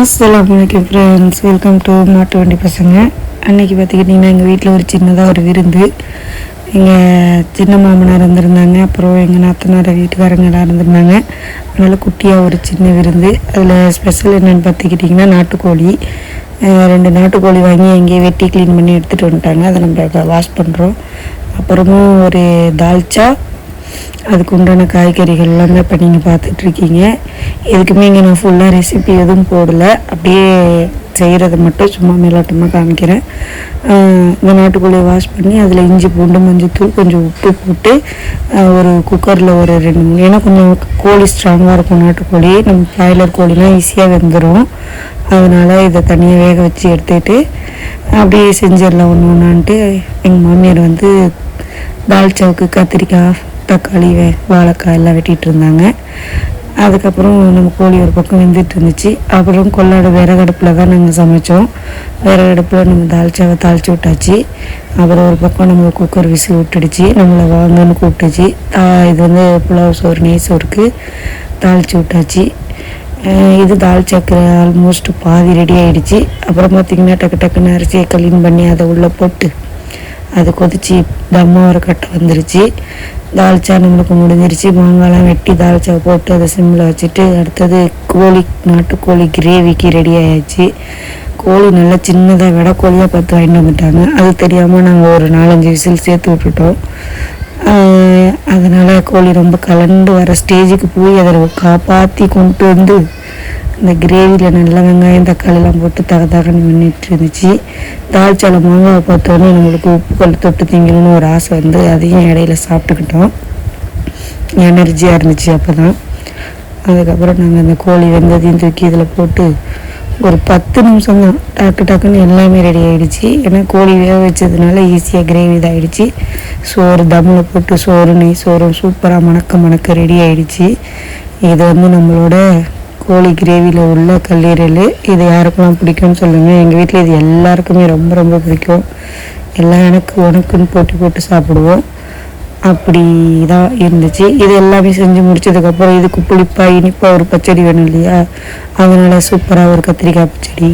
அஸ்லாம் வலைக்கம் friends welcome to மாட்டு வண்டி பசங்க அன்றைக்கி பார்த்துக்கிட்டிங்கன்னா எங்கள் வீட்டில் ஒரு சின்னதாக ஒரு விருந்து. எங்கள் சின்ன மாமனார் இருந்திருந்தாங்க அப்புறம் எங்கள் நாத்தனார் வீட்டுக்காரங்க எல்லாம் இருந்திருந்தாங்க அதனால் குட்டியாக ஒரு சின்ன விருந்து. அதில் ஸ்பெஷல் என்னென்னு பார்த்துக்கிட்டிங்கன்னா நாட்டுக்கோழி. ரெண்டு நாட்டுக்கோழி வாங்கி எங்கேயே வெட்டி க்ளீன் பண்ணி எடுத்துகிட்டு வந்துட்டாங்க. அதை நம்ம வாஷ் பண்ணுறோம் அப்புறமும் ஒரு தால்ச்சா அதுக்கு உண்டான காய்கறிகள் எல்லாமே இப்போ நீங்கள் பார்த்துட்ருக்கீங்க. எதுக்குமே இங்கே நான் ஃபுல்லாக ரெசிபி எதுவும் போடலை. அப்படியே செய்கிறத மட்டும் சும்மா மேலோட்டமாக காமிக்கிறேன். இந்த நாட்டுக்கோழியை வாஷ் பண்ணி அதில் இஞ்சி பூண்டு மஞ்சத்தூள் கொஞ்சம் உப்பு போட்டு ஒரு குக்கரில் ஒரு ரெண்டு மூணு ஏன்னா கொஞ்சம் கோழி ஸ்ட்ராங்காக இருக்கும் நாட்டுக்கோழி. நம்ம பிராய்லர் கோழிலாம் ஈஸியாக வெந்துடும் அதனால் இதை தனியாக வேக வச்சு எடுத்துக்கிட்டு அப்படியே செஞ்சிடலாம் ஒன்று ஒன்றான்ட்டு எங்கள் மாமியார் வந்து தால்ச்சாவுக்கு கத்திரிக்காய் தக்காளி வே வாழைக்காய் எல்லாம் வெட்டிகிட்டு இருந்தாங்க. அதுக்கப்புறம் நம்ம கோழி ஒரு பக்கம் வெந்துட்டு இருந்துச்சு. அப்புறம் கொள்ளாடு விறகடுப்பில் தான் நாங்கள் சமைச்சோம். விறகடுப்பில் நம்ம தாளிச்சாவை தாளிச்சு விட்டாச்சு. அப்புறம் ஒரு பக்கம் நம்ம குக்கர் விசி விட்டுடுச்சு. நம்மளை வாங்கன்னு கூப்பிட்டுச்சு. தா- இது வந்து புலாவ் சோறு நெய் சோறுக்கு தாளிச்சு விட்டாச்சு. இது தால்ச்சாக்கு ஆல்மோஸ்ட் பாதி ரெடி ஆகிடுச்சு அப்புறம் பார்த்திங்கன்னா டக்கு டக்குன்னு அரிசியை க்ளீன் பண்ணி அதை உள்ளே போட்டு அது கொதிச்சு தம்மா ஒரு கட்டை வந்துருச்சு. தால்ச்சா நம்மளுக்கு முடிஞ்சிருச்சு. மாங்காய்லாம் வெட்டி தால்ச்சா போட்டு அதை சிம்மில் வச்சுட்டு அடுத்தது கோழி நாட்டுக்கோழி கிரேவிக்கு ரெடி ஆயாச்சு. கோழி நல்லா சின்னதாக விட கோழியாக பார்த்து வாங்கிட்டு வந்துட்டாங்க. அது தெரியாமல் நாங்கள் ஒரு நாலஞ்சு விசில் சேர்த்து விட்டுட்டோம். அதனால் கோழி ரொம்ப கலண்டு வர ஸ்டேஜுக்கு போய் அதை காப்பாற்றி கொண்டு வந்து இந்த கிரேவியில் நல்ல வெங்காயம் தக்காளிலாம் போட்டு தக தகன்னு பண்ணிட்டு இருந்துச்சு. தாழ்ச்சால மாங்காவை பார்த்தோன்னே நம்மளுக்கு உப்புக்கல் தொட்டு திங்கணும்னு ஒரு ஆசை வந்து அதையும் இடையில சாப்பிட்டுக்கிட்டோம். எனர்ஜியாக இருந்துச்சு அப்போ தான் அதுக்கப்புறம் நாங்கள் அந்த கோழி வெந்ததையும் தூக்கி இதில் போட்டு ஒரு பத்து நிமிஷம் தான். டக்கு டக்குன்னு எல்லாமே ரெடி ஆகிடுச்சு ஏன்னா கோழி வேக வச்சதுனால ஈஸியாக கிரேவி இதாகிடுச்சு சோறு தம்மில் போட்டு சோறு நெய் சோறும் சூப்பராக மணக்க மணக்க ரெடி ஆகிடுச்சு இது வந்து நம்மளோட கோழி கிரேவியில் உள்ள கல்லீரல். இது யாருக்கெல்லாம் பிடிக்கும்னு சொல்லுங்கள் எங்கள் வீட்டில் இது எல்லாருக்குமே ரொம்ப ரொம்ப பிடிக்கும். எல்லாம் எனக்கு உனக்குன்னு போட்டு போட்டு சாப்பிடுவோம். அப்படி தான் இருந்துச்சு. இது எல்லாமே செஞ்சு முடிச்சதுக்கப்புறம் இதுக்கு புளிப்பாக இனிப்பா ஒரு பச்சடி வேணும் இல்லையா? அதனால் சூப்பராக ஒரு கத்திரிக்காய் பச்சடி.